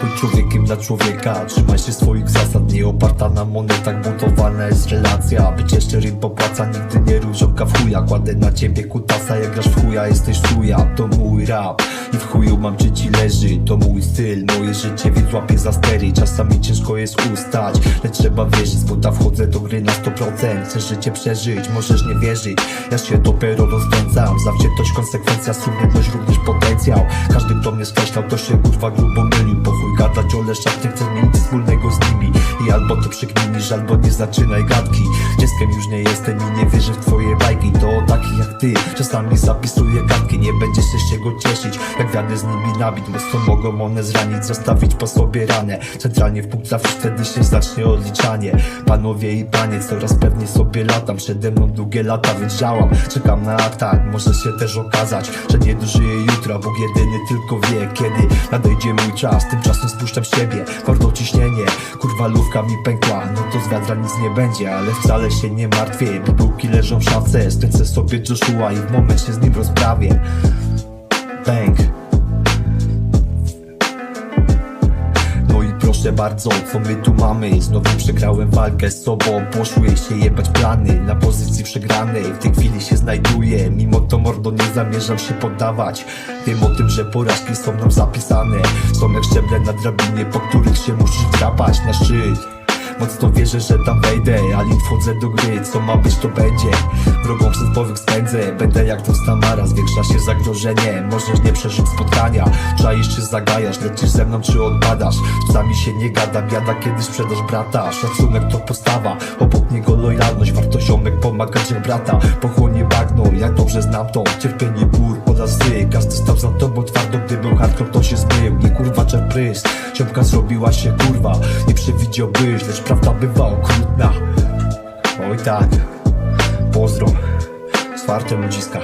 Bądź człowiekiem dla człowieka. Trzymaj się swoich zasad Nie oparta na monetach Budowana jest relacja. Bycie szczerym popłaca Nigdy nie różoka w chuja. Kładę na ciebie kutasa Jak grasz w chuja Jesteś chuja. To mój rap I w chuju mam czy ci leży. To mój styl Moje życie więc łapię za stery. Czasami ciężko jest ustać Lecz trzeba wierzyć buta wchodzę do gry na 100% Chcesz życie przeżyć Możesz nie wierzyć. Ja się dopiero rozkręcam Zawziętość, konsekwencja, sumienność Również potencjał. Każdy kto mnie skreślał To się kurwa grubo mylił. Po chuj gadać o leszach Nie chcę mieć wspólnego z nimi. I albo to przykminisz Albo nie zaczynaj gadki. Dzieckiem już nie jestem i nie wierzę w twoje bajki. To taki ty. Czasami zapisuję kartki Nie będziesz się czego cieszyć. Jak wiadę z nimi nabić Mocno mogą one zranić Zostawić po sobie ranę. Centralnie w punkt trafisz Wtedy się zacznie odliczanie. Panowie i panie Coraz pewniej sobie latam. Przede mną długie lata Więc działam. Czekam na atak Może się też okazać Że nie dożyję jutra Bóg jedyny tylko wie Kiedy nadejdzie mój czas. Tymczasem spuszczam siebie Twardo ciśnienie. Kurwa lówka mi pękła No to z wiadra nic nie będzie Ale wcale się nie martwię Bibułki leżą w szafce. Skręcę sobie Joshua I w momencie z nim rozprawię. Bang. No i proszę bardzo, co my tu mamy? Znowu przegrałem walkę z sobą. Poszły się jebać plany Na pozycji przegranej. W tej chwili się znajduję. Mimo to mordo nie zamierzam się poddawać. Wiem o tym, że porażki są nam zapisane. Są jak szczeble na drabinie Po których się musisz drapać na szczyt. Mocno wierzę, że tam wejdę Ale wchodzę do gry, co ma być to będzie. Wrogą powyk spędzę Będę jak to Tamara, zwiększa się zagrożenie. Możesz nie przeżyć spotkania. Czaisz czy zagajasz, lecisz ze mną czy odbadasz Czasami się nie gada, biada kiedy sprzedasz brata. Szacunek to postawa, obok niego lojalność Warto ziomek pomagać jak brata. Pochłonie bagno, jak dobrze znam to. Cierpienie gór oraz zy Każdy stał za tobą twardo, gdy był hardcore to się zmył. Nie kurwa czar prys, ziomka zrobiła się kurwa. Nie przewidziałbyś, lecz prawda bywa okrutna. Oj tak, pozdro, fartem ludziska